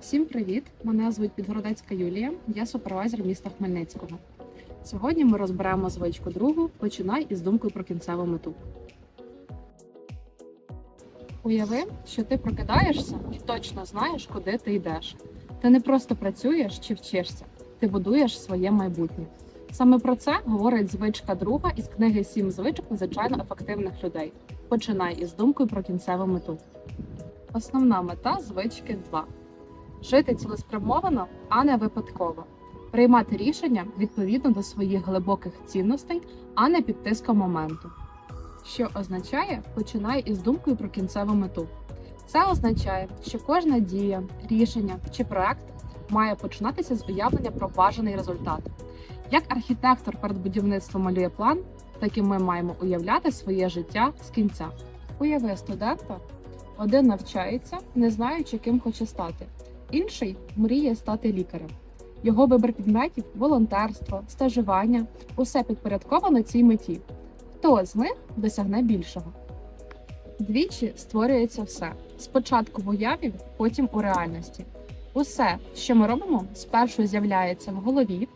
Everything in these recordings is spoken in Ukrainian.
Всім привіт! Мене звуть Підгородецька Юлія, я супервайзер міста Хмельницького. Сьогодні ми розберемо звичку другу Починай із думкою про кінцеву мету. Уяви, що ти прокидаєшся і точно знаєш, куди ти йдеш. Ти не просто працюєш чи вчишся, ти будуєш своє майбутнє. Саме про це говорить звичка друга із книги Сім звичок надзвичайно ефективних людей. Починай із думкою про кінцеву мету. Основна мета звички 2. Жити цілеспрямовано, а не випадково. Приймати рішення відповідно до своїх глибоких цінностей, а не під тиском моменту. Що означає починай із думкою про кінцеву мету. Це означає, що кожна дія, рішення чи проект має починатися з уявлення про бажаний результат. Як архітектор перед будівництвом малює план, так і ми маємо уявляти своє життя з кінця. Уяви студента, один навчається, не знаючи, ким хоче стати. Інший мріє стати лікарем. Його вибір підметів, волонтерство, стажування усе підпорядковано цій меті. Хто з них досягне більшого? Двічі створюється все. Спочатку в уяві, потім у реальності. Усе, що ми робимо, спершу з'являється в голові,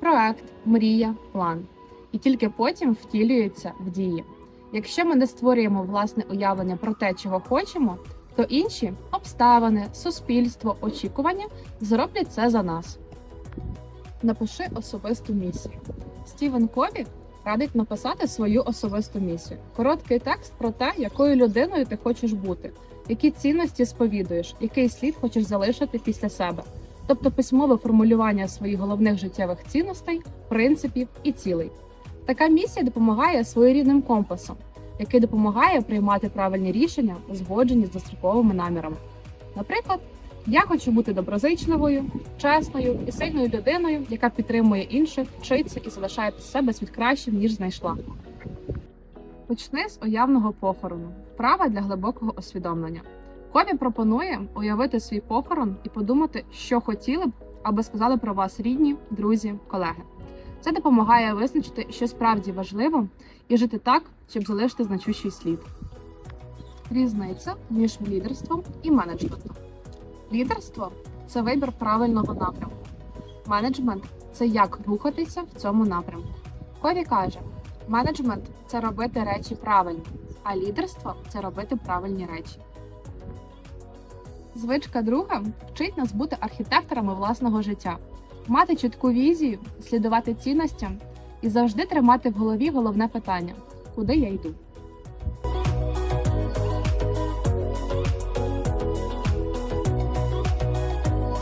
проект, мрія, план. І тільки потім втілюється в дії. Якщо ми не створюємо власне уявлення про те, чого хочемо, то інші обставини, суспільство, очікування зроблять це за нас. Напиши особисту місію. Стівен Кові радить написати свою особисту місію. Короткий текст про те, якою людиною ти хочеш бути, які цінності сповідуєш, який слід хочеш залишити після себе. Тобто письмове формулювання своїх головних життєвих цінностей, принципів і цілей. Така місія допомагає своєрідним компасом, який допомагає приймати правильні рішення, узгоджені з достроковими намірами. Наприклад, я хочу бути доброзичливою, чесною і сильною людиною, яка підтримує інших, вчиться і залишає себе світ кращим, ніж знайшла. Почни з уявного похорону, вправа для глибокого освідомлення. Кові пропонує уявити свій похорон і подумати, що хотіли б, аби сказали про вас рідні, друзі, колеги. Це допомагає визначити, що справді важливо, і жити так, щоб залишити значущий слід. Різниця між лідерством і менеджментом. Лідерство це вибір правильного напрямку. Менеджмент це як рухатися в цьому напрямку. Кові каже: менеджмент це робити речі правильно, а лідерство це робити правильні речі. Звичка друга вчить нас бути архітекторами власного життя, мати чітку візію, слідувати цінностям і завжди тримати в голові головне питання: куди я йду.